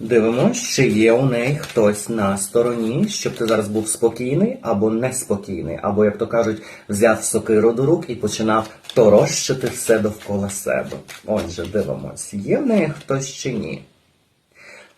Дивимось, чи є у неї хтось на стороні, щоб ти зараз був спокійний або неспокійний, або, як то кажуть, взяв сокиру до рук і починав торощити все довкола себе. Отже, дивимось, є в неї хтось чи ні.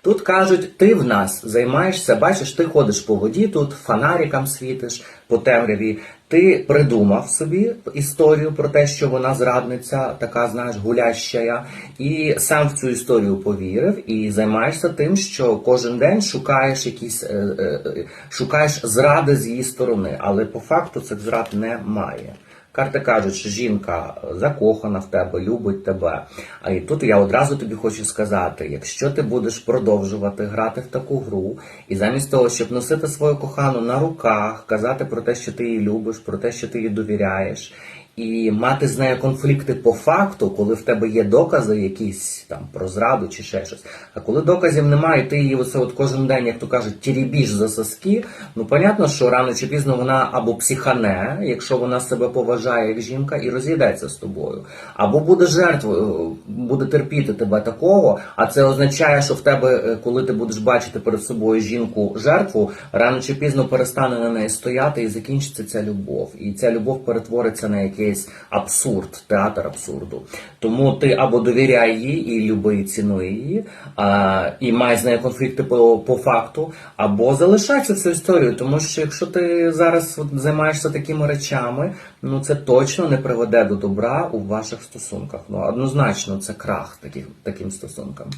Тут кажуть, ти в нас займаєшся, бачиш, ти ходиш по воді, тут фонариком світиш по темряві. Ти придумав собі історію про те, що вона зрадниця, така, знаєш, гулящая, і сам в цю історію повірив і займаєшся тим, що кожен день шукаєш якісь е, е, е, шукаєш зради з її сторони, але по факту цих зрад немає. Карти кажуть, що жінка закохана в тебе, любить тебе. А і тут я одразу тобі хочу сказати: якщо ти будеш продовжувати грати в таку гру, і замість того, щоб носити свою кохану на руках, казати про те, що ти її любиш, про те, що ти їй довіряєш, і мати з нею конфлікти по факту, коли в тебе є докази якісь там про зраду чи ще щось. А коли доказів немає, ти її оце от кожен день, як то кажуть, тірібіш за соски, ну понятно, що рано чи пізно вона або психане, якщо вона себе поважає як жінка, і розійдеться з тобою, або буде жертвою, буде терпіти тебе такого. А це означає, що в тебе, е, коли ти будеш бачити перед собою жінку жертву, рано чи пізно перестане на неї стояти і закінчиться ця любов. І ця любов перетвориться на якийсь абсурд, театр абсурду. Тому ти або довіряй їй і люби і цінуй її, а, і май з нею конфлікти по, по факту, або залишайся цю історію, тому що якщо ти зараз займаєшся такими речами, ну це точно не приведе до добра у ваших стосунках. Ну однозначно, це крах таких, таким стосункам.